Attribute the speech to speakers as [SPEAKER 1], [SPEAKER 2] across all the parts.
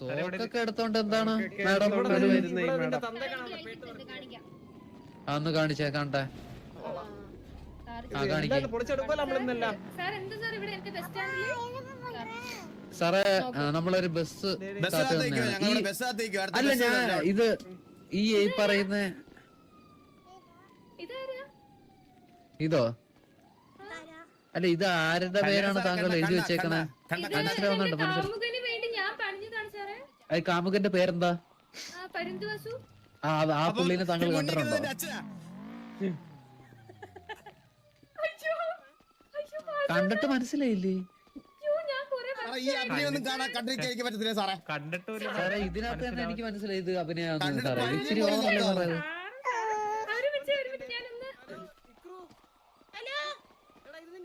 [SPEAKER 1] തോക്കൊക്കെ എടുത്തോണ്ട് എന്താണ്? മാഡം ഒന്ന് കാണിച്ചേ കാണട്ടെ ആ കാണിക്കേ. സാറേ നമ്മളൊരു ബസ് അല്ല ഞാൻ ഇത് ഈ പറയുന്ന ഇതോ? അല്ല ഇത് ആരുടെ പേരാണ് താങ്കൾ എഴുതി വെച്ചേക്കണേ? മനസ്സിലാവുന്നുണ്ട്? മനസ്സിലാവും
[SPEAKER 2] കാമുകന് വേണ്ടി ഞാൻ പണിഞ്ഞതാണ് സാറേ
[SPEAKER 1] അത് കാമുകന്റെ പേരെന്താ?
[SPEAKER 2] ആ
[SPEAKER 1] ആ ആ പുള്ളിനെ താങ്കൾ കണ്ടിട്ടുണ്ടോ? കണ്ടിട്ട് മനസ്സിലായില്ലേ?
[SPEAKER 2] അയ്യോ ഞാൻ കുറെ
[SPEAKER 3] സാറേ,
[SPEAKER 1] ഇതിനകത്ത് തന്നെ എനിക്ക് മനസ്സിലായി ഇത് അഭിനയാന്ന് സാറേ. ഇച്ചിരി. സാറേ.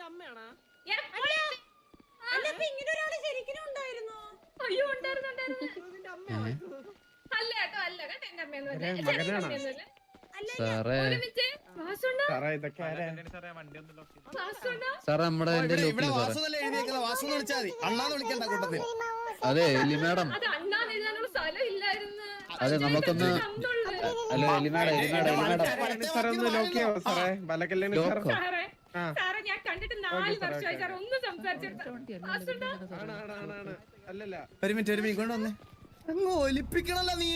[SPEAKER 4] അമ്മയാണാ?
[SPEAKER 2] ഇങ്ങനെ ഒരാൾ ശരിക്കും ഉണ്ടായിരുന്നോ? അയ്യോ ഉണ്ടായിരുന്നു ഉണ്ടായിരുന്നു. അല്ല കേട്ടോ അല്ല കേട്ടോ എന്റെ അമ്മയൊന്നും
[SPEAKER 3] കൂട്ടത്തിൽ.
[SPEAKER 1] അതെ എലി മാഡം.
[SPEAKER 2] അത്
[SPEAKER 1] നമുക്കൊന്ന് ഹലോ എലി മാഡം എലി മാഡം എലി മാഡം.
[SPEAKER 5] സാറേ
[SPEAKER 1] ലോക്കോ
[SPEAKER 2] ഞാൻ കണ്ടിട്ട് നാല് വർഷമായി. സാർ ഒന്ന് സംസാരിച്ചെടുത്ത
[SPEAKER 3] ഒരു മിനിറ്റ് ഒരു മിനിറ്റ് അങ്ങ് ഒലിപ്പിക്കണല്ലോ നീ.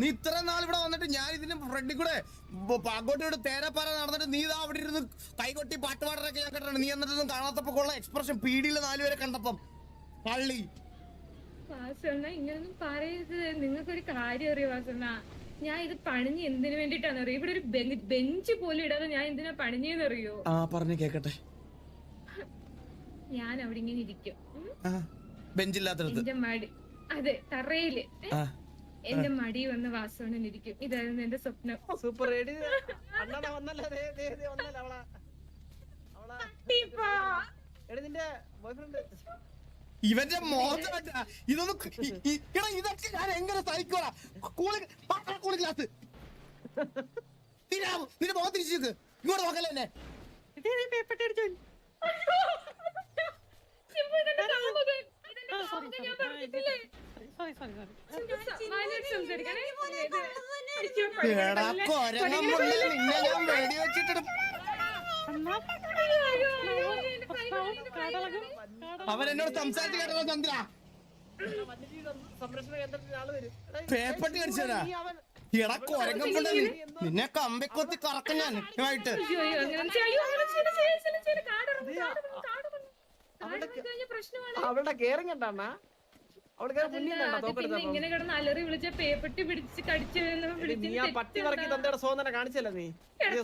[SPEAKER 3] നീ ഇത്ര നാൾ ഇവിടെ വന്നിട്ട് ഞാൻ ഇതിന്റെ ഫ്രണ്ടിൽ കൂടെ അങ്ങോട്ടും ഇവിടെ തേരപ്പാറ നടന്നിട്ട് നീ ഇതാ അവിടെ ഇരുന്ന് കൈകൊട്ടി പാട്ട് പാടാനൊക്കെ ഞാൻ കേട്ടിട്ടുണ്ട്. നീ എന്നിട്ടൊന്നും കാണാത്തപ്പോ കൊള്ള എക്സ്പ്രഷൻ പീടിയിൽ നാലുപേരെ കണ്ടപ്പം. പള്ളി.
[SPEAKER 2] വാസണ്ണ ഇങ്ങനൊന്നും പറയരുത്. നിങ്ങൾക്കൊരു കാര്യം അറിയോ വാസണ്ണ? ഞാൻ ഇത് പണിഞ്ഞ് എന്തിനു വേണ്ടിട്ടാണ് അറിയോ? ഇവിടെ ഒരു ബെഞ്ച് പോലും ഇടാതെ ഞാൻ എന്തിനാ പണിഞ്ഞെന്ന് അറിയോ?
[SPEAKER 3] ആ പറഞ്ഞു കേക്കട്ടെ.
[SPEAKER 2] ഞാൻ അവിടെ ഇങ്ങനെ ഇരിക്കും.
[SPEAKER 3] ആ. ബെഞ്ചില്ലാത്തടത്ത്.
[SPEAKER 2] എന്റെ മടി. അതെ തറയിൽ?
[SPEAKER 3] ആ.
[SPEAKER 2] എന്റെ മടി വന്ന് വാസവണ്ണൻ ഇരിക്കും. ഇതായിരുന്നു എന്റെ സ്വപ്നം.
[SPEAKER 4] സൂപ്പർ റെഡി അണ്ണാ വന്നല്ലോ. ദേ ദേ ദേ വന്നല്ലോ അവളാ. അവളാ.
[SPEAKER 2] ടീപ്പാ.
[SPEAKER 4] എടി നിന്റെ ബോയ്ഫ്രണ്ട്
[SPEAKER 3] ഇവന്റെ മോശം? ഇതൊന്നും ഇ- ഇ- എടാ ഇതൊക്കെ ഞാൻ എങ്ങനെ സഹിക്കോടാ ക്ലാസ് നിന്റെ മോഹം തിരിച്ചു നിക്ക്. ഇങ്ങോട്ട് നോക്കല്ലേ എന്നെ.
[SPEAKER 2] ഇതേ. ഇതെന്റെ കാമുകൻ.
[SPEAKER 3] എടാ നിന്നെ ഞാൻ വേടി വെച്ചിട്ട്. അവൻ എന്നോട് സംസാരിച്ച് കേട്ടോ ചന്ദ്ര.
[SPEAKER 4] എടാ,
[SPEAKER 3] പേപ്പട്ടി കടിച്ചതാ.
[SPEAKER 4] നീ
[SPEAKER 3] കൊരങ്ങം കൊണ്ട് നിന്നെ കമ്പിക്കൊത്തി കറക്കും ഞാൻ. ആയിട്ട്
[SPEAKER 4] അവളുടെ
[SPEAKER 2] കേറിങ് പിന്നെ ഇങ്ങനെ കിടന്ന് അലറി വിളിച്ച പേപ്പട്ടി പിടിച്ച് കടിച്ചു
[SPEAKER 4] നീ ആ പട്ടി പറക്കി തന്തയുടെ സോം തന്നെ കാണിച്ചല്ലേ നീ?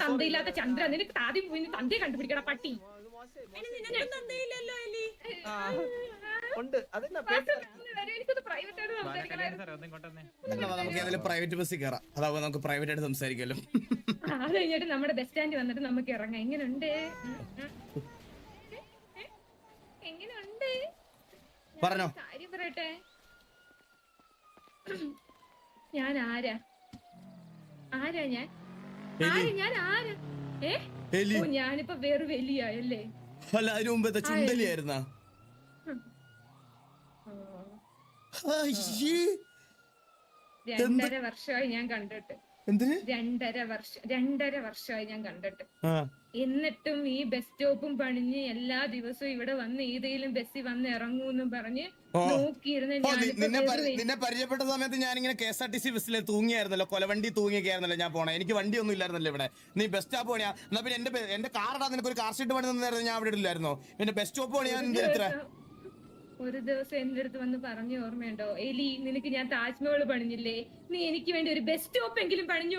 [SPEAKER 2] തന്തയില്ലാത്ത ചന്ദ്ര നിനക്ക് പോയി തന്തയെ കണ്ടുപിടിക്കണ പട്ടി. പ്രൈവറ്റ്
[SPEAKER 3] ബസ്സിൽ കയറാം അതാവുമ്പോ നമുക്ക് പ്രൈവറ്റ് ആയിട്ട് സംസാരിക്കാമല്ലോ
[SPEAKER 2] അത് കഴിഞ്ഞിട്ട് നമ്മുടെ ബസ് സ്റ്റാൻഡ് വന്നിട്ട് നമുക്ക് ഇറങ്ങാം. എങ്ങനെയുണ്ട്? എങ്ങനെയുണ്ട്?
[SPEAKER 3] പറഞ്ഞോ.
[SPEAKER 2] കാര്യം പറയട്ടെ? ഞാൻ ആരാ? ആരാ ഞാൻ? ആരാ ഞാൻ? ആരാ? ഏ? ഞാനിപ്പോ വേറെ വലിയായല്ലേ
[SPEAKER 3] അല്ല അതിനു മുമ്പത്തെ ചുണ്ടലിയായിരുന്ന?
[SPEAKER 2] രണ്ടര വർഷമായി ഞാൻ കണ്ടിട്ട്. രണ്ടര വർഷം രണ്ടര വർഷമായി ഞാൻ കണ്ടിട്ട്. എന്നിട്ടും ഈ ബസ് സ്റ്റോപ്പും പണിഞ്ഞ് എല്ലാ ദിവസവും ഇവിടെ വന്ന് ഏതെങ്കിലും ബസ്സിൽ വന്ന് ഇറങ്ങൂന്നും പറഞ്ഞ്. നോക്കിയിരുന്ന
[SPEAKER 3] നിന്നെ പരി- നിന്നെ പരിചയപ്പെട്ട സമയത്ത് ഞാൻ ഇങ്ങനെ K S R T C ബസ്സിൽ തൂങ്ങിയായിരുന്നല്ലോ. കൊലവണ്ടി തൂങ്ങിയൊക്കെയായിരുന്നല്ലോ ഞാൻ പോണേ. എനിക്ക് വണ്ടി ഒന്നും ഇല്ലായിരുന്നല്ലോ ഇവിടെ. നീ ബസ് സ്റ്റോപ്പ് പണിയാ. എന്നാ പിന്നെ എന്റെ ബെ- എന്റെ കാർ നിനക്ക് ഒരു കാർ ഷീറ്റ് പണി തന്നായിരുന്നു ഞാൻ അവിടെ ഇല്ലായിരുന്നോ പിന്നെ ബസ് സ്റ്റോപ്പ് പണിയാൻ എന്തിനാ ഇത്ര?
[SPEAKER 2] ഒരു ദിവസം എന്റെ അടുത്ത് വന്ന് പറഞ്ഞു ഓർമ്മയുണ്ടോ? എലി നിനക്ക് ഞാൻ താജ്മഹൽ പണിഞ്ഞില്ലേ? നീ എനിക്ക് വേണ്ടി ഒരു ബസ് സ്റ്റോപ്പ് എങ്കിലും പണിഞ്ഞു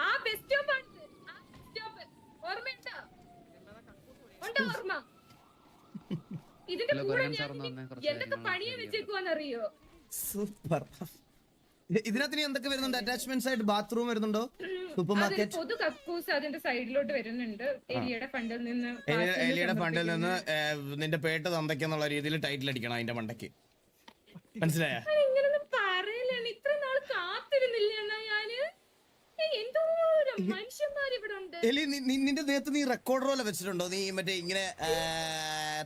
[SPEAKER 2] ആ ബസ് സ്റ്റോപ്പ് ആണ് ആ ബസ് സ്റ്റോപ്പ് ഓർമ്മയുണ്ടോ? ഉണ്ടോ ഓർമ്മ? ഇതിന്റെ കൂടെ ഞാൻ എന്തൊക്കെ പണിയെ വെച്ചേക്കുവാന്നറിയോ?
[SPEAKER 3] സൂപ്പർ. ഇതിനകത്ത് എന്തൊക്കെ വരുന്നുണ്ട്? അറ്റാച്ച്മെന്റ്സ് ആയിട്ട് ബാത്റൂം വരുന്നുണ്ടോ? സൂപ്പർ മാർക്കറ്റ്
[SPEAKER 2] പൊതു കക്കൂസ് അതിന്റെ സൈഡിലോട്ട് വരുന്നുണ്ട്. എലിയുടെ ഫണ്ടിൽ നിന്ന്
[SPEAKER 3] എലിയുടെ ഫണ്ടിൽ നിന്ന് നിന്റെ പേട്ട് തന്തയ്ക്കെന്നുള്ള രീതിയിൽ ടൈറ്റിൽ അടിക്കണം അതിന്റെ മണ്ടയ്ക്ക്. മനസ്സിലായോ?
[SPEAKER 2] ഞാൻ ഇങ്ങനൊന്നും പറയലാണ് ഇത്ര നാൾ കാത്തിരുന്നില്ല ഞാൻ? എന്തോരം മനുഷ്യന്മാർ ഇവിടെ ഉണ്ട്
[SPEAKER 3] എലി നിന്റെ ദേഹത്ത് നീ റെക്കോർഡർ വല്ല വെച്ചിട്ടുണ്ടോ? നീ മറ്റേ ഇങ്ങനെ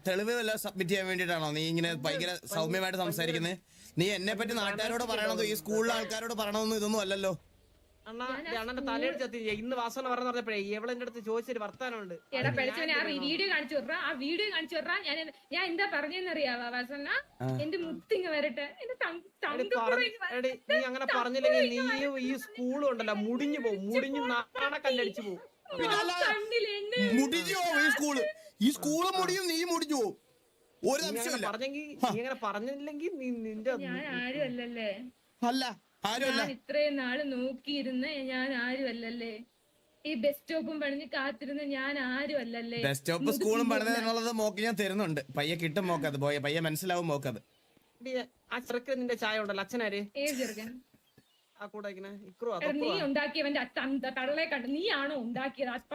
[SPEAKER 3] തെളിവ് വല്ല സബ്മിറ്റ് ചെയ്യാൻ വേണ്ടിട്ടാണോ നീ ഇങ്ങനെ ഭയങ്കര സൗമ്യമായിട്ട് സംസാരിക്കുന്നത് നീ എന്നെ പറ്റി നാട്ടുകാരോട് പറയണതോ? ഈ സ്കൂളിലെ ആൾക്കാരോട് പറയണമെന്നോ ഇതൊന്നും അല്ലല്ലോ?
[SPEAKER 4] അണ്ണാ അണ്ണന്റെ തലയടിച്ച് ചത്തി ഇന്ന് വാസന പറഞ്ഞു പറഞ്ഞപ്പോഴേ എവളെ എന്റെ അടുത്ത് ചോദിച്ചൊരു വർത്താനമുണ്ട്.
[SPEAKER 2] എടാ പഠിച്ചവനെ ആ വീഡിയോ കാണിച്ചു വിട്രാ ആ വീഡിയോ കാണിച്ചു വിട്രാ ഞാൻ ഞാൻ എന്താ പറഞ്ഞെന്നറിയാവാ വാസന എന്റെ മുത്തിങ് വരട്ടെ. എന്റെ
[SPEAKER 4] നീ അങ്ങനെ പറഞ്ഞില്ലെങ്കിൽ നീയും ഈ സ്കൂളും ഉണ്ടല്ലോ മുടിഞ്ഞു പോകും മുടിഞ്ഞു നാണക്കല്ലടിച്ചു പോകും
[SPEAKER 3] മുടിഞ്ഞു പോവും ഈ സ്കൂൾ ഈ സ്കൂൾ മുടിയും നീ മുടിഞ്ഞു പോവും. ഒരു
[SPEAKER 4] പറഞ്ഞെങ്കിൽ നീ അങ്ങനെ പറഞ്ഞില്ലെങ്കിൽ നീ നിന്റെ
[SPEAKER 3] അല്ല. ആരുമല്ല.
[SPEAKER 2] ഞാൻ ഇത്രയും നാൾ നോക്കിയിരുന്ന ഞാൻ ആരും അല്ലല്ലേ ഈ ബസ് സ്റ്റോപ്പും പണിഞ്ഞ് കാത്തിരുന്ന ഞാൻ ആരും അല്ലല്ലേ
[SPEAKER 3] ബസ് സ്റ്റോപ്പ് സ്കൂളും പണിതെന്നുള്ളത് മോക്ക് ഞാൻ തരുന്നുണ്ട്. പയ്യെ കിട്ടും മോക്കത് പോയ. പയ്യെ മനസ്സിലാവും മോക്കത്.
[SPEAKER 4] എടി, ആ ചെറുക്കൻ നിന്റെ ചായ ഉണ്ടല്ലോ. അച്ഛനാര്?
[SPEAKER 2] ഏത് ചെറുക്കൻ?
[SPEAKER 4] ആ കൂടെ
[SPEAKER 2] നീ ഉണ്ടാക്കിയവന്റെ തന്ത തള്ളെ കണ്ട് നീയാണോ ഉണ്ടാക്കിയത്?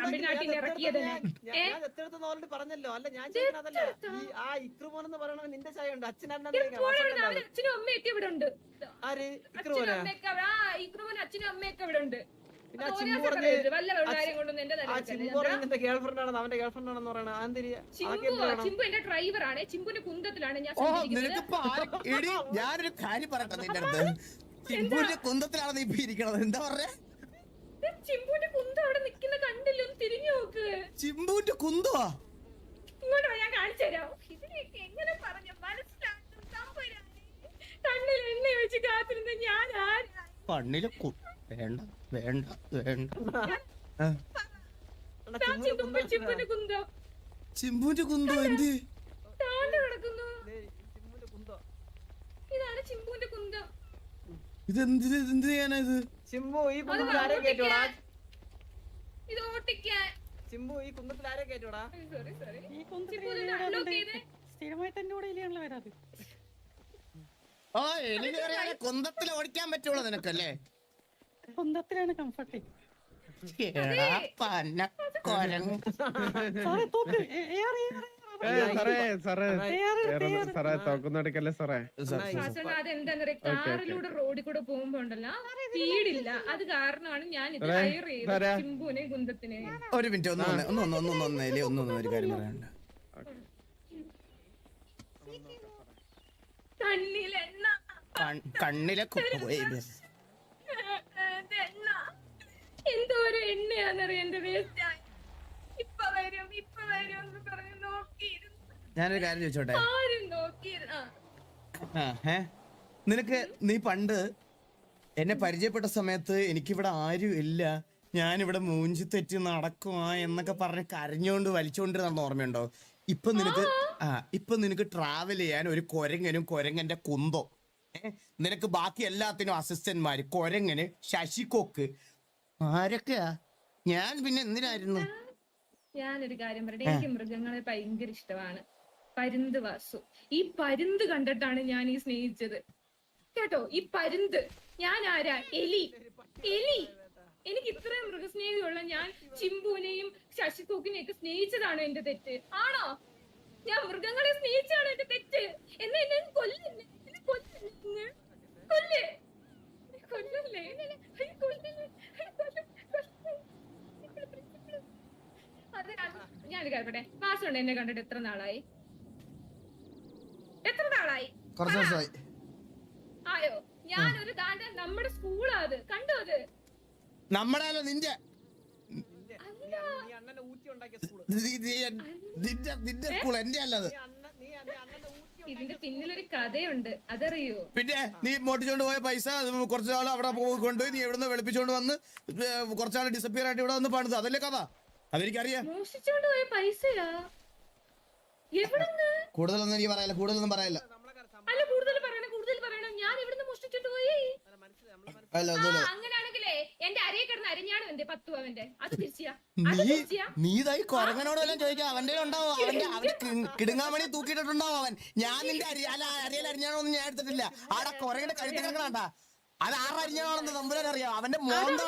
[SPEAKER 2] തമിഴ്നാട്ടിൽ ഇറക്കിയത്
[SPEAKER 4] പറഞ്ഞല്ലോ. അല്ല ഞാൻ ആ ഇക്രുമോൻ എന്ന് നിന്റെ ചായ ഉണ്ട്
[SPEAKER 2] അച്ഛനും അമ്മയൊക്കെ ഇവിടെ ഉണ്ട്.
[SPEAKER 4] ആര്?
[SPEAKER 2] അച്ഛനും
[SPEAKER 4] ഇക്രുമോനാ
[SPEAKER 2] അമ്മയൊക്കെ ഇക്രുമോൻ അച്ഛനും അമ്മയൊക്കെ ഇവിടെ ഉണ്ട്.
[SPEAKER 4] പിന്നെ ആണെന്ന് അവന്റെ പറയണ.
[SPEAKER 2] ചിമ്പു എന്റെ ഡ്രൈവറാണ് ചിമ്പുന്റെ കുന്തത്തിലാണ് ഞാൻ
[SPEAKER 3] ഞാനൊരു കാര്യം പറയട്ടെ നിന്റെ അടുത്ത്. ചിമ്പുവിന്റെ കുന്തത്തിലാണ് നീ ഇപ്പൊ ഇരിക്കണത്? എന്താ പറയാ
[SPEAKER 2] ചിമ്പൂന്റെ ചിമ്പുന്റെ കുന്തം അവിടെ നിക്കുന്ന കണ്ടില്ല? തിരിഞ്ഞു നോക്ക്.
[SPEAKER 3] ചിമ്പൂന്റെ കുന്തോ
[SPEAKER 2] ഇങ്ങോട്ട് വാ, ഞാൻ കാണിച്ചു തരാം. ഇതിനൊക്കെ എങ്ങനെ പറഞ്ഞു? മനസ്സിലാക്കും. കണ്ണിൽ എണ്ണ വെച്ച് കാത്തിരുന്ന ഞാൻ ആരാ?
[SPEAKER 3] കണ്ണിൽ വേണ്ട വേണ്ട വേണ്ട.
[SPEAKER 2] ചിമ്പൂന്റെ ചിമ്പു ചിമ്പുന്റെ കുന്തം?
[SPEAKER 3] കുന്തോ എന്ത്?
[SPEAKER 2] താണ്ട് കിടക്കുന്നു.
[SPEAKER 4] കുന്തോ.
[SPEAKER 2] ഇതാണ് ചിമ്പൂന്റെ കുന്തം.
[SPEAKER 3] ഇത് എന്ത് എന്ത് ചെയ്യാനാ ഇത്?
[SPEAKER 4] ചിമ്പു ഈ
[SPEAKER 2] അത്
[SPEAKER 4] കുന്തത്തിൽ ആരെ കേറ്റോടാ
[SPEAKER 2] ഇത് ഓട്ടിക്കാൻ.
[SPEAKER 4] ചിമ്പു ഈ കുന്തത്തിൽ ആരെ കേറ്റോടാ
[SPEAKER 2] സോറി സോറി
[SPEAKER 6] ഈ.
[SPEAKER 2] ചെയ്തേ.
[SPEAKER 6] സ്ഥിരമായിട്ട് എന്റെ കൂടെ ഇല്ലാണല്ലോ വരാത്
[SPEAKER 3] ഓ എനിക്ക് അറിയാതെ കുന്തത്തിൽ ഓടിക്കാൻ പറ്റുള്ളൂ നിനക്കല്ലേ?
[SPEAKER 6] കുന്തത്തിലാണ് കംഫർട്ട്
[SPEAKER 3] കൊരങ്ങ്.
[SPEAKER 6] സാറേ തോക്ക്. ഏറെ AR, AR,
[SPEAKER 5] ഏ, സാറേ തോക്കുന്നടിക്കല്ലേ സാറേ.
[SPEAKER 2] കാറിലൂടെ റോഡിൽ കൂടെ പോകുമ്പോ ഉണ്ടല്ലോ സ്പീഡില്ല. അത് കാരണമാണ് ഞാൻ ഇത് ഹയർ ചെയ്തത്. ചിമ്പുവിനെ കുന്തത്തിനെ
[SPEAKER 3] ഒരു മിനിറ്റ് ഒന്ന് ഒന്ന് ഒന്ന് ഒന്ന് ഒന്ന് ഒരു കാര്യം പറയാനുണ്ട്. കണ്ണിലെ
[SPEAKER 2] എന്തോ ഒരു എണ്ണയാന്നറിയ എന്റെ വേസ്റ്റ് ഇപ്പൊ വരും ഇപ്പൊ വരും എന്ന് നോക്കിയിരുന്നു
[SPEAKER 3] ഞാനൊരു കാര്യം ചോദിച്ചോട്ടെ? ഏ? നിനക്ക് നീ പണ്ട് എന്നെ പരിചയപ്പെട്ട സമയത്ത് എനിക്കിവിടെ ആരും ഇല്ല. ഞാനിവിടെ മൂഞ്ചി തെറ്റി നടക്കുവാ എന്നൊക്കെ പറഞ്ഞ് കരഞ്ഞുകൊണ്ട് വലിച്ചുകൊണ്ടിരുന്ന ഓർമ്മയുണ്ടോ? ഇപ്പൊ നിനക്ക് ആ. ഇപ്പൊ നിനക്ക് ട്രാവൽ ചെയ്യാൻ ഒരു കൊരങ്ങനും കൊരങ്ങന്റെ കുന്തോ. നിനക്ക് ബാക്കി എല്ലാത്തിനും അസിസ്റ്റന്റ്മാര് കൊരങ്ങന് ശശികൊക്ക് ആരൊക്കെയാ? ഞാൻ പിന്നെ എന്തിനായിരുന്നു?
[SPEAKER 2] ഞാനൊരു കാര്യം പറയട്ടെ. എനിക്ക് മൃഗങ്ങളെ ഭയങ്കര ഇഷ്ടമാണ്. പരുന്ത് വാസു. ഈ പരുന്ത് കണ്ടിട്ടാണ് ഞാൻ ഈ സ്നേഹിച്ചത്. കേട്ടോ? ഈ പരുന്ത്. ഞാൻ ആരാ? എലി. എലി. എനിക്ക് ഇത്രയും മൃഗസ്നേഹിയുള്ള ഞാൻ ചിമ്പുവിനെയും ശശികൂക്കിനെയും ഒക്കെ സ്നേഹിച്ചതാണോ എന്റെ തെറ്റ്? ആണോ? ഞാൻ മൃഗങ്ങളെ സ്നേഹിച്ചാണ് എന്റെ തെറ്റ്? എന്നാ എന്നെ? കൊല്ല് കൊല്ലല്ലേ. അത് ഞാനൊരു കാര്യട്ടെ വാസുണ്ട് എന്നെ കണ്ടിട്ട് എത്ര നാളായി? എത്ര നാളായി?
[SPEAKER 3] കുറച്ച് ദിവസമായി.
[SPEAKER 2] ആയോ? ഞാനൊരു ദാണ്ട നമ്മുടെ സ്കൂളാ അത്. കണ്ടോ അത്?
[SPEAKER 3] നമ്മുടെ അല്ല. നിന്റെ
[SPEAKER 4] നിന്റെ-
[SPEAKER 3] നിന്റെ നിന്റെ സ്കൂൾ എന്റെ അല്ലത്.
[SPEAKER 2] ഇതിന്റെ പിന്നിലൊരു കഥയുണ്ട്. അതറിയോ?
[SPEAKER 3] പിന്നെ നീ മോട്ടിച്ചോണ്ട് പോയ പൈസ അത് കുറച്ച് നാൾ അവിടെ കൊണ്ടുപോയി നീ എവിടുന്ന് വെളുപ്പിച്ചോണ്ട് വന്ന് കുറച്ചാൾ ഡിസപ്പിയർ ആയിട്ട് ഇവിടെ വന്ന് പണിത്. അതല്ലേ കഥ? അതെനിക്കറിയാം.
[SPEAKER 2] മോഷിച്ചോണ്ട് പോയ പൈസയാ?
[SPEAKER 3] കൂടുതലൊന്നും എനിക്ക് പറയല്ല കൂടുതലൊന്നും പറയല്ല.
[SPEAKER 2] അല്ല കൂടുതൽ പറയണം കൂടുതൽ പറയണം. ഞാൻ പോയി
[SPEAKER 4] മനസ്സിലായി നമ്മളെ മനസ്സിലായി
[SPEAKER 3] അല്ല
[SPEAKER 2] ആ
[SPEAKER 3] ഒന്നുമില്ല
[SPEAKER 2] അങ്ങനെയാണെങ്കിലേ എന്റെ അരയെ കിടന്ന് അരഞ്ഞാണ് എന്റെ പത്തു അവന്റെ. അത് തിരിച്ചാ അത്
[SPEAKER 3] നീ
[SPEAKER 2] തിരിച്ചാ
[SPEAKER 3] നീ ഇതായി കൊരങ്ങനോട് വല്ലതും ചോദിക്കാം. അവന്റെ ഉണ്ടാവും. അവന്റെ അവന്റെ കിടുങ്ങാമണി തൂക്കിയിട്ടുണ്ടാവും അവൻ. ഞാൻ നിന്റെ അരി അല്ല അരിയൽ അരിഞ്ഞാണോന്നും ഞാൻ എടുത്തിട്ടില്ല. ആടെ കൊരങ്ങന്റെ കഴുത്ത് കിടക്കണണ്ട അത് ആറ് അരിഞ്ഞാണെന്ന് നമ്പുരാൻ അറിയാം. അവന്റെ മോന്ത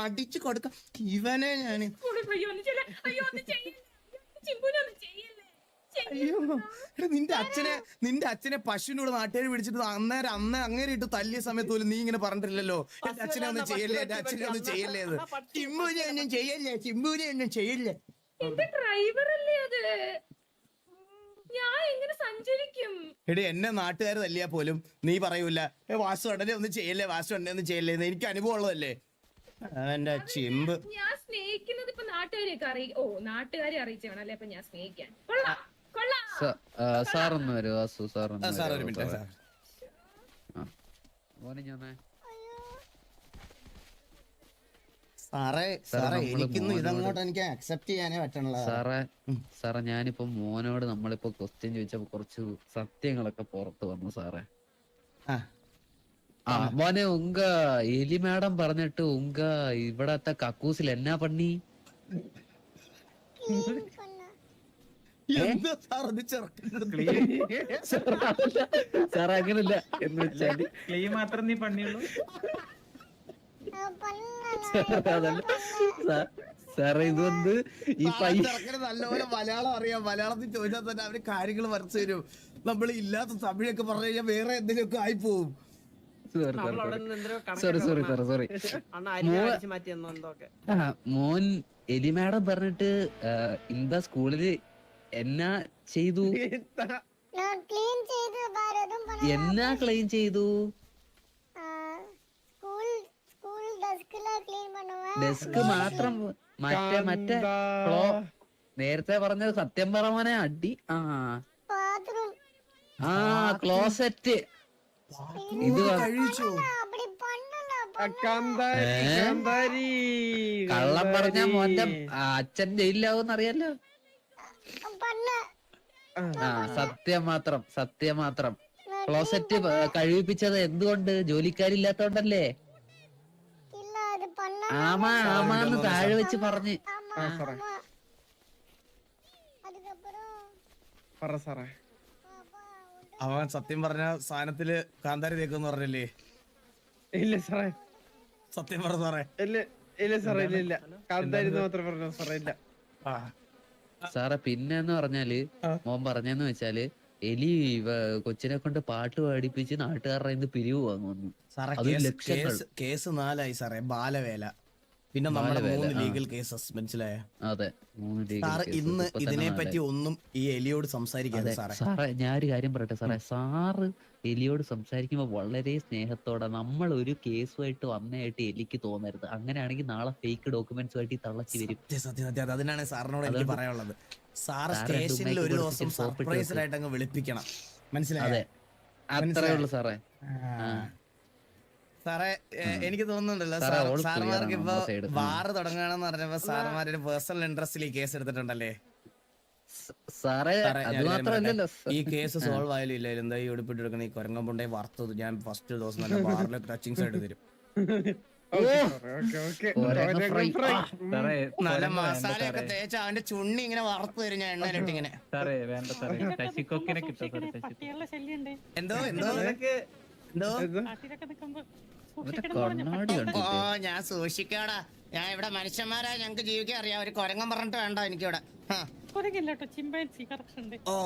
[SPEAKER 3] അടിച്ചു കൊടുക്കാം. ഇവനെ
[SPEAKER 2] ഞാൻ. അയ്യോ ഒന്ന് ചെയ്യല്ലേ.
[SPEAKER 3] അയ്യോ. നിന്റെ അച്ഛനെ നിന്റെ അച്ഛനെ പശുവിനോട് നാട്ടുകാർ പിടിച്ചിട്ട് അന്നേരം അന്ന് അങ്ങേരെ ഇട്ട് തല്ലിയ സമയത്ത് പോലും നീ ഇങ്ങനെ പറഞ്ഞിട്ടില്ലല്ലോ. എന്റെ അച്ഛനെ ഒന്നും ചെയ്യല്ലേ എന്റെ അച്ഛനെ ഒന്നും ചെയ്യല്ലേ ചിമ്പൂനെ ഒന്നും ചെയ്യല്ലേ ചിമ്പൂനെ ഒന്നും ചെയ്യല്ലേ.
[SPEAKER 2] ഡ്രൈവറല്ലേ അത്? ഞാൻ എങ്ങനെ സഞ്ചരിക്കും.
[SPEAKER 3] എടി എന്നെ നാട്ടുകാർ തല്ലിയാ പോലും നീ പറയൂല. ഏ വാസു ഉടനെ ഒന്നും ചെയ്യല്ലേ വാസു ഉടനെ ഒന്നും ചെയ്യല്ലേ എനിക്ക് അനുഭവം ഉള്ളതല്ലേ എന്റെ ചിമ്പ്.
[SPEAKER 2] ഞാൻ സ്നേഹിക്കുന്നത് ഇപ്പൊ നാട്ടുകാരെയൊക്കെ അറിയി ഓ നാട്ടുകാരെ അറിയിച്ചാണ് അല്ലെ അപ്പൊ ഞാൻ സ്നേഹിക്കാൻ. കൊള്ളാം.
[SPEAKER 1] സാറൊന്ന് വരൂ വാസു
[SPEAKER 3] സാർ ഒരു മിനിറ്റ്
[SPEAKER 1] സാറേ?
[SPEAKER 3] സാർ സാറേ
[SPEAKER 1] സാറേ,
[SPEAKER 3] സാറേ
[SPEAKER 1] നമ്മൾ
[SPEAKER 3] എനിക്കൊന്നും ഇതങ്ങോട്ട് എനിക്ക് അക്സെപ്റ്റ് ചെയ്യാനേ പറ്റണല്ലോ
[SPEAKER 1] സാറേ സാറേ ഞാനിപ്പോ മോനോട് നമ്മളിപ്പോ ക്വസ്റ്റ്യൻ ചോദിച്ച കുറച്ച് സത്യങ്ങളൊക്കെ പുറത്തു വന്നു സാറേ.
[SPEAKER 3] ആ.
[SPEAKER 1] ആ മോനെ ഉങ്ക എലി മാഡം പറഞ്ഞിട്ട് ഉങ്ക ഇവിടത്തെ കക്കൂസിൽ എന്നാ പണി
[SPEAKER 3] എന്താ സാർ ഇത്
[SPEAKER 1] ചെറുക്കന്റെ അങ്ങനല്ല. എന്ന് വെച്ചാൽ
[SPEAKER 4] ക്ലീ മാത്രം നീ പണിയുള്ളൂ.
[SPEAKER 1] സാറേ ഇത് വന്ന് ഈ പയ്യ
[SPEAKER 3] നല്ലപോലെ മലയാളം അറിയാം. മലയാളത്തിൽ ചോദിച്ചാൽ തന്നെ അവർ കാര്യങ്ങൾ വരച്ചു തരും. നമ്മൾ ഇല്ലാത്ത തമിഴൊക്കെ പറഞ്ഞു കഴിഞ്ഞാൽ വേറെ എന്തെങ്കിലുമൊക്കെ ആയി പോവും
[SPEAKER 1] സോറി സോറി. സോറി സോറി മോൻ എലി മാഡം പറഞ്ഞിട്ട് ഇന്ത സ്കൂളിൽ എന്നാ ചെയ്തു? എന്നാ ക്ലീൻ ചെയ്തു? ഡെസ്ക് മാത്രം മറ്റേ മറ്റേ ഫ്ലോ നേരത്തെ പറഞ്ഞത് സത്യം പറമനെ അടി. ആ. ആ ക്ലോസെറ്റ് ഇത് കള്ളം പറഞ്ഞ മോന്റെ അച്ഛൻ ജയിലിലാവും അറിയാലോ സത്യം മാത്രം സത്യം മാത്രം. ക്ലോസറ്റ് കഴിപ്പിച്ചത് എന്തുകൊണ്ട്? ജോലിക്കാരില്ലാത്തോണ്ടല്ലേ? ആമാ ആമാന്ന് താഴെ വെച്ച് പറഞ്ഞ്.
[SPEAKER 3] അവൻ സത്യം പറഞ്ഞ സാധനത്തിൽ കാന്താരി തേക്കെന്ന് പറഞ്ഞില്ലേ?
[SPEAKER 5] ഇല്ല സാറേ.
[SPEAKER 3] സത്യം പറഞ്ഞ സാറേ.
[SPEAKER 5] ഇല്ല ഇല്ല സാറേ ഇല്ല ഇല്ല. കാന്താരി മാത്രം പറഞ്ഞ സാറേ ഇല്ല.
[SPEAKER 3] ആ.
[SPEAKER 1] സാറേ പിന്നെന്ന്
[SPEAKER 3] പറഞ്ഞാൽ.
[SPEAKER 1] മോൻ പറഞ്ഞെന്ന് വെച്ചാൽ എലി കൊച്ചിനെ കൊണ്ട് പാട്ട് പാടിപ്പിച്ച് നാട്ടുകാരുടെ ഇന്ന് പിരിവ് വാങ്ങുന്നു.
[SPEAKER 3] കേസ് നാലായി സാറേ ബാലവേല. പിന്നെ നമ്മുടെ മൂന്ന് ലീഗൽ കേസസ് മനസ്സിലായ?
[SPEAKER 1] അതെ
[SPEAKER 3] സാറ്. ഇന്ന് ഇതിനെ പറ്റി ഒന്നും ഈ എലിയോട്
[SPEAKER 1] സംസാരിക്കാതെ
[SPEAKER 3] സാറേ.
[SPEAKER 1] സാറേ ഞാനൊരു കാര്യം പറയട്ടെ സാറേ. സാറ് എലിയോട് സംസാരിക്കുമ്പോൾ വളരെ സ്നേഹത്തോടെ നമ്മൾ ഒരു കേസുമായിട്ട് വന്നതായിട്ട് എലിക്ക് തോന്നരുത്. അങ്ങനെയാണെങ്കിൽ നാളെ ഫേക്ക് ഡോക്യുമെന്റ്സുമായിട്ട് ഈ തള്ളച്ചി വരും.
[SPEAKER 3] അതിനാണ് സാറിനോട് എനിക്ക് പറയാനുള്ളത്. സാറ് സ്റ്റേഷനിൽ ഒരു ദിവസം
[SPEAKER 1] വെക്ക്.
[SPEAKER 3] ആയിട്ട് അങ്ങ് വിളിപ്പിക്കണം. മനസ്സിലായോ?
[SPEAKER 1] അതെ. അത്രേ ഉള്ളൂ സാറേ.
[SPEAKER 3] സാറേ എനിക്ക് തോന്നുന്നുണ്ടല്ലോ
[SPEAKER 1] സാർമാർക്ക്
[SPEAKER 3] സാർ- ഇപ്പൊ. വാറ് തുടങ്ങുകയാണെന്ന് പറഞ്ഞപ്പോ ഒരു പേഴ്സണൽ ഇൻട്രസ്റ്റിൽ ഈ കേസ് എടുത്തിട്ടുണ്ടല്ലേ?
[SPEAKER 1] സാറേ അത് മാത്രമല്ലല്ലോ.
[SPEAKER 3] ഈ കേസ് സോൾവ് ആയാലും ഇല്ല. എന്താ ഈ ഉടുപ്പിട്ട് എടുക്കുന്ന ഈ കൊരങ്ങമ്പുണ്ടെ വറുത്തത്? ഞാൻ ഫസ്റ്റ് ദിവസം തന്നെ ബാറിൽ ടച്ചിങ് സൈഡ് തരും. നല്ല മസാലയൊക്കെ തേച്ച് അവന്റെ ചുണ്ണി ഇങ്ങനെ വറുത്ത് തരും ഞാൻ എണ്ണയിലിട്ട് ഇങ്ങനെ. എന്തോ എന്തോ? എന്തോ? ഓ ഞാൻ സൂക്ഷിക്കാടാ. ഞാൻ ഇവിടെ മനുഷ്യന്മാരാ. ഞങ്ങക്ക് ജീവിക്കാൻ അറിയാം. ഒരു കൊരങ്ങം പറഞ്ഞിട്ട് വേണ്ട എനിക്കിവിടെ. ആ.
[SPEAKER 6] ചിമ്പാൻസി കറക്ഷൻ
[SPEAKER 3] ഓ.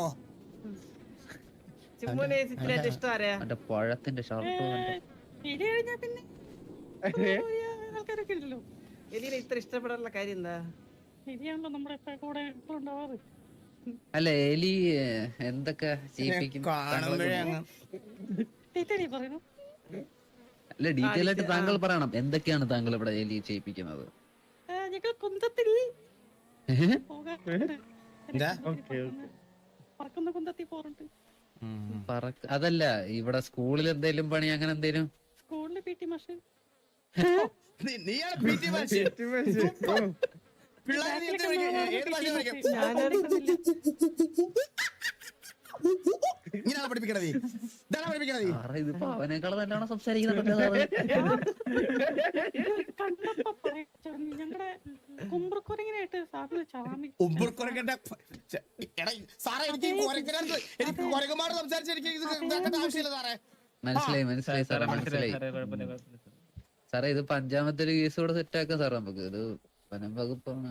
[SPEAKER 4] ചുമ്മാനെ ഇച്ചിരി ഇഷ്ടം ആരെയാ
[SPEAKER 1] മറ്റേ പഴത്തിന്റെ ഷർട്ട്
[SPEAKER 6] എലി കഴിഞ്ഞാ പിന്നെ ആൾക്കാരൊക്കെ ഉണ്ടല്ലോ.
[SPEAKER 4] എലിനെ ഇത്ര ഇഷ്ടപ്പെടാനുള്ള കാര്യം എന്താ?
[SPEAKER 6] എലിയാണല്ലോ നമ്മുടെ ഇപ്പൊ കൂടെ എപ്പോഴും ഉണ്ടാവാറ്
[SPEAKER 1] അല്ല എലി എന്തൊക്കെ ചെയ്യിപ്പിക്കും അല്ല ഡീറ്റെയിൽ ആയിട്ട് താങ്കൾ പറയണം എന്തൊക്കെയാണ് താങ്കൾ ഇവിടെ എലി ചെയ്യിപ്പിക്കുന്നത്
[SPEAKER 6] ഞങ്ങൾ കുന്തത്തിൽ പറക്കുന്ന പോറുണ്ട്.
[SPEAKER 1] അതല്ല ഇവിടെ സ്കൂളിൽ എന്തേലും പണി അങ്ങനെ എന്തേലും?
[SPEAKER 6] സ്കൂളിൽ പി ടി മാഷ്?
[SPEAKER 4] ഞാനറിയുന്നില്ല
[SPEAKER 3] ഇങ്ങനെയാണ് പഠിപ്പിക്കണത്. ഇതാണ് പഠിപ്പിക്കണത്?
[SPEAKER 1] സാറേ ഇതിപ്പോ അവനേക്കാൾ നല്ലോണം
[SPEAKER 6] ഞങ്ങളുടെ കുമ്പറക്കുരങ്ങിനായിട്ട് സാറിന് ചാമി
[SPEAKER 3] ഉമ്പുർക്കുരങ്ങന്റെ ഛെ, എടാ സാറേ എനിക്ക് ഈ കുരങ്ങനടുത്ത് എനിക്ക് കുരങ്ങന്മാരോട് സംസാരിച്ച് എനിക്ക് ഇത് ഇതാക്കേണ്ട ആവശ്യമില്ല സാറേ.
[SPEAKER 1] മനസ്സിലായി മനസ്സിലായി സാറേ മനസ്സിലായി.
[SPEAKER 4] സാറേ
[SPEAKER 1] ഇത് അഞ്ചാമത്തെ ഒരു കേസ് കൂടെ സെറ്റ് ആക്കാം സാറേ നമുക്ക്. ഇത് വനം വകുപ്പാണ്.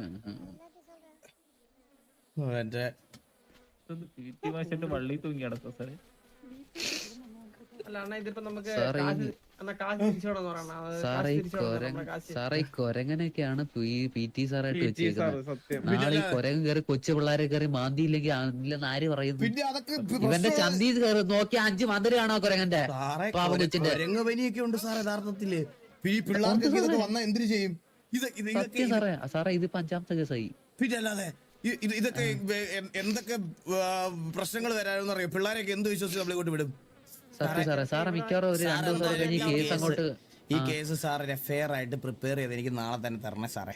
[SPEAKER 4] ഇതൊന്ന് പി ടി മാഷിന്റെ വള്ളി തൂങ്ങി കിടക്കും സാറേ. അല്ല അണ്ണാ ഇതിപ്പോ നമുക്ക്
[SPEAKER 1] സാറേ,
[SPEAKER 4] കാശ് എന്നാ കാശ് തിരിച്ചോടെന്ന് പറയണ.
[SPEAKER 1] സാറേ ഈ കൊരങ്ങ സാറേ കൊരങ്ങനൊക്കെയാണ് ഈ പി ടി സാറായിട്ട് വെച്ചേക്കുന്നത് നാളെ ഈ കൊരങ്ങൻ കയറി കൊച്ചു പിള്ളേരെ കയറി മാന്തിയില്ലെങ്കിൽ ഇല്ലെന്ന് ആര് പറയുന്നു? ഇവന്റെ. ചന്തി കയറി നോക്കി അഞ്ച് മന്ത്രി കാണോ കൊരങ്ങന്റെ.
[SPEAKER 3] കൊരങ്ങ് പനിയൊക്കെ ഉണ്ട് സാറേ യഥാർത്ഥത്തിൽ. ഈ പിള്ളേർക്ക് വന്നാ എന്തിനു ചെയ്യും? ഇത്
[SPEAKER 1] സാറേ സാറേ ഇതിപ്പോ അഞ്ചാമത്തെ കേസായി.
[SPEAKER 3] പിന്നെ അല്ലാതെ ഇത് ഇതൊക്കെ എന്തൊക്കെ പ്രശ്നങ്ങൾ വരാമെന്ന് അറിയാം? പിള്ളേരെയൊക്കെ എന്ത് വിശ്വസിച്ച് നമ്മളെ കൊണ്ട് വിടും?
[SPEAKER 1] സത്യം സാറേ സാറേ മിക്കവാറും ഒരു
[SPEAKER 3] സാറ്
[SPEAKER 1] രണ്ടു ദിവസം കഴിഞ്ഞ്
[SPEAKER 3] ഈ
[SPEAKER 1] കേസ് അങ്ങോട്ട്
[SPEAKER 3] ഈ കേസ് സാറിനെ ഫെയർ ആയിട്ട് പ്രിപ്പയർ ചെയ്ത് എനിക്ക് നാളെ തന്നെ തരണേ സാറേ.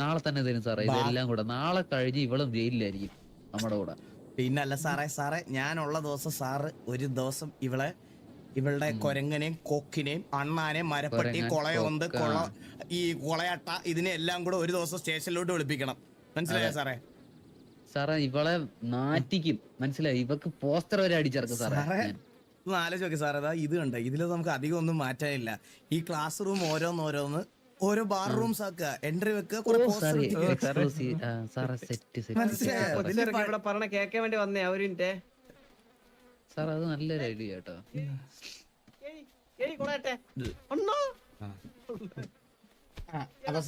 [SPEAKER 1] നാളെ തന്നെ തരും സാറേ ഇതെല്ലാം കൂടെ. നാളെ കഴിഞ്ഞ് ഇവളും ജയിലിലായിരിക്കും നമ്മുടെ കൂടെ.
[SPEAKER 3] പിന്നല്ല സാറേ സാറേ ഞാനുള്ള ദിവസം സാറ് ഒരു ദിവസം ഇവളെ ഇവളുടെ കൊരങ്ങനെയും കൊക്കിനെയും അണ്ണാനെയും മരപ്പട്ടി
[SPEAKER 1] കൊളയൊന്ന്
[SPEAKER 3] കൊളയൊന്ത് കൊള ഈ കൊളയട്ട ഇതിനെല്ലാം കൂടെ ഒരു ദിവസം സ്റ്റേഷനിലോട്ട് വിളിപ്പിക്കണം. മനസ്സിലായോ സാറേ?
[SPEAKER 1] സാറേ ഇവളെ നാറ്റിക്കും. മനസ്സിലായി? ഇവക്ക് പോസ്റ്റർ വരെ അടിച്ചിറക്കും സാറേ.
[SPEAKER 3] ഒന്ന് ആലോചിച്ച് നോക്കി സാറേ. അതാ ഇത് കണ്ട. ഇതിൽ നമുക്ക് അധികം ഒന്നും മാറ്റാനില്ല. ഈ ക്ലാസ് റൂം ഓരോന്നോരോന്ന് ഓരോ ബാർ റൂംസ് ആക്കുക. എൻട്രി വെക്കുക.
[SPEAKER 4] പറഞ്ഞ കേൾക്കാൻ വേണ്ടി വന്നേ. അവരിന്റെ
[SPEAKER 1] സാർ അത് നല്ലൊരു ഐഡിയ കേട്ടോ.
[SPEAKER 3] അപ്പൊ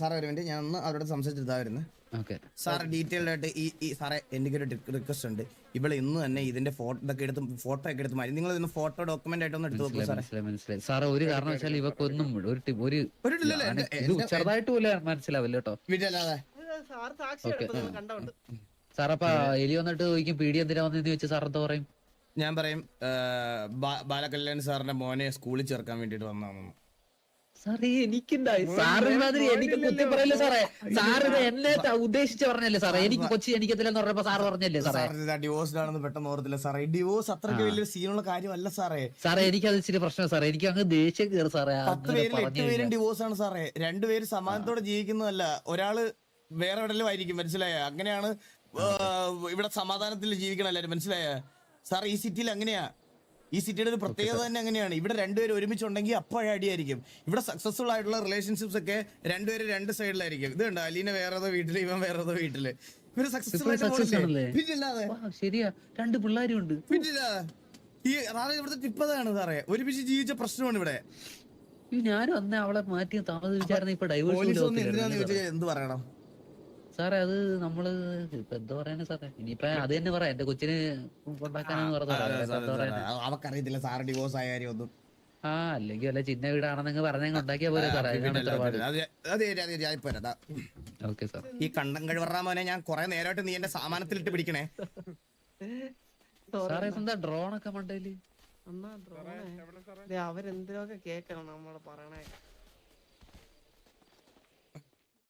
[SPEAKER 3] സാർ ഒരു മിനിറ്റ് ഞാൻ ഒന്ന് അവരോട്
[SPEAKER 1] സംസാരിച്ചിരുന്നു
[SPEAKER 3] സാർ ഡീറ്റെയിൽഡ് ആയിട്ട് ഈ ഈ സാറേ എനിക്കൊരു റിക്വസ്റ്റ് ഉണ്ട്. ഇവിടെ ഇന്ന് തന്നെ ഇതിന്റെ ഫോട്ടോ ഇതൊക്കെ എടുത്ത് ഫോട്ടോ ഒക്കെ എടുത്ത് മതി നിങ്ങൾ ഇതിന് ഫോട്ടോ ഡോക്യുമെന്റ് ആയിട്ടൊന്ന് എടുത്ത് നോക്കൂ സാറേ.
[SPEAKER 1] മനസ്സിലായി മനസ്സിലായി. സാറേ ഒരു കാരണം വെച്ചാൽ ഇവക്ക് ഒന്നും ഒരു
[SPEAKER 3] ഒരു
[SPEAKER 1] ചെറുതായിട്ട് പോലും മനസ്സിലാവില്ല കേട്ടോ. സാർ അപ്പൊ എലി വന്നിട്ട് ചോദിക്കും പീടി എന്തിനാ വന്നെന്ന് വെച്ച് സാർ എന്താ പറയും?
[SPEAKER 3] ഞാൻ പറയും ബാലകല്യാൺ സാറിന്റെ മോനെ സ്കൂളിൽ ചേർക്കാൻ വേണ്ടിട്ട് വന്നാണെന്ന്
[SPEAKER 1] സാറേ എനിക്കുണ്ടായി സാറ് മാതിരി എനിക്ക് കുത്തി പറയല്ലേ സാറേ? ഇത് എന്നെ ഉദ്ദേശിച്ച് പറഞ്ഞല്ലേ സാറേ? എനിക്ക് കൊച്ചി എനിക്കത്തില്ലെന്ന് പറഞ്ഞപ്പോ സാറ് പറഞ്ഞല്ലേ സാറേ?
[SPEAKER 3] ഡിവോഴ്സ്ഡാണെന്ന് പെട്ടെന്ന് ഓർത്തില്ല സാറേ. ഡിവോഴ്സ് അത്രയ്ക്ക് വലിയ സീനുള്ള കാര്യമല്ല സാറേ.
[SPEAKER 1] സാറേ എനിക്ക് അത് ഇച്ചിരി പ്രശ്നം സാറേ. എനിക്ക് അങ്ങ് ദേഷ്യം കയറി സാറേ.
[SPEAKER 3] പത്ത്
[SPEAKER 1] അങ്ങനെ
[SPEAKER 3] പേരിൽ എട്ട് പേരും ഡിവോഴ്സ് ആണ് സാറേ. രണ്ടുപേര് സമാനത്തോടെ ജീവിക്കുന്നതല്ല. ഒരാൾ വേറെ എവിടെയും ആയിരിക്കും മനസ്സിലായ? അങ്ങനെയാണ് ഇവിടെ സമാധാനത്തിൽ ജീവിക്കണം എല്ലാവരും മനസ്സിലായ? സാർ ഈ സിറ്റിയിൽ അങ്ങനെയാ. ഈ സിറ്റിയുടെ ഒരു പ്രത്യേകത തന്നെ അങ്ങനെയാണ്. ഇവിടെ രണ്ടുപേരും ഒരുമിച്ചുണ്ടെങ്കിൽ അപ്പോഴേ അടിയായിരിക്കും. ഇവിടെ സക്സസ്ഫുൾ ആയിട്ടുള്ള റിലേഷൻഷിപ്സ് ഒക്കെ രണ്ടുപേരും രണ്ട് സൈഡിലായിരിക്കും ഇത് കണ്ടോ? അലീന വേറെ വീട്ടിൽ ഇവൻ വേറെ വീട്ടിൽ. ഇവർ സക്സസ്ഫുൾ ആയിട്ട്
[SPEAKER 1] ശരിയാ. രണ്ട് പിള്ളേരും ഉണ്ട്
[SPEAKER 3] പിന്നില്ലാതെ. ഈ അതാണ് ഇവിടുത്തെ ടിപ്പതാണ് സാറേ. ഒരുമിച്ച് ജീവിച്ച പ്രശ്നമാണ് ഇവിടെ.
[SPEAKER 1] ഞാനും അന്ന് അവളെ മാറ്റി താമസിച്ചായിരുന്നു ഇപ്പൊ ഡൈവേഴ്സ്
[SPEAKER 3] എന്ത് പറയണം?
[SPEAKER 1] സാറേ അത് നമ്മൾ ഇപ്പൊ എന്താ പറയാനാ സാറേ? ഇനിയിപ്പൊ അത് തന്നെ പറയാം എന്റെ കൊച്ചിന്
[SPEAKER 3] കൊണ്ടാക്കാനാന്ന്
[SPEAKER 1] പറഞ്ഞത്.
[SPEAKER 3] അവക്കറിയത്തില്ല സാറ് ഡിവോഴ്സ് ആയ കാര്യം ഒന്നും.
[SPEAKER 1] ആ അല്ലെങ്കിൽ വല്ല ചിന്ന വീടാണെന്നങ്ങ് പറഞ്ഞങ്ങ് ഉണ്ടാക്കിയാ പോലെ സാറേ. ഓക്കെ സാർ
[SPEAKER 3] ഈ കണ്ടം കഴിവറാ മോനെ ഞാൻ കുറെ നേരമായിട്ട് നീ എന്റെ സാമാനത്തിലിട്ട് പിടിക്കണേ.
[SPEAKER 1] സാറേ എന്താ ഡ്രോൺ ഒക്കെ
[SPEAKER 4] മണ്ടയിൽ അവരെന്തിനൊക്കെ കേക്കണം നമ്മൾ പറയണേ.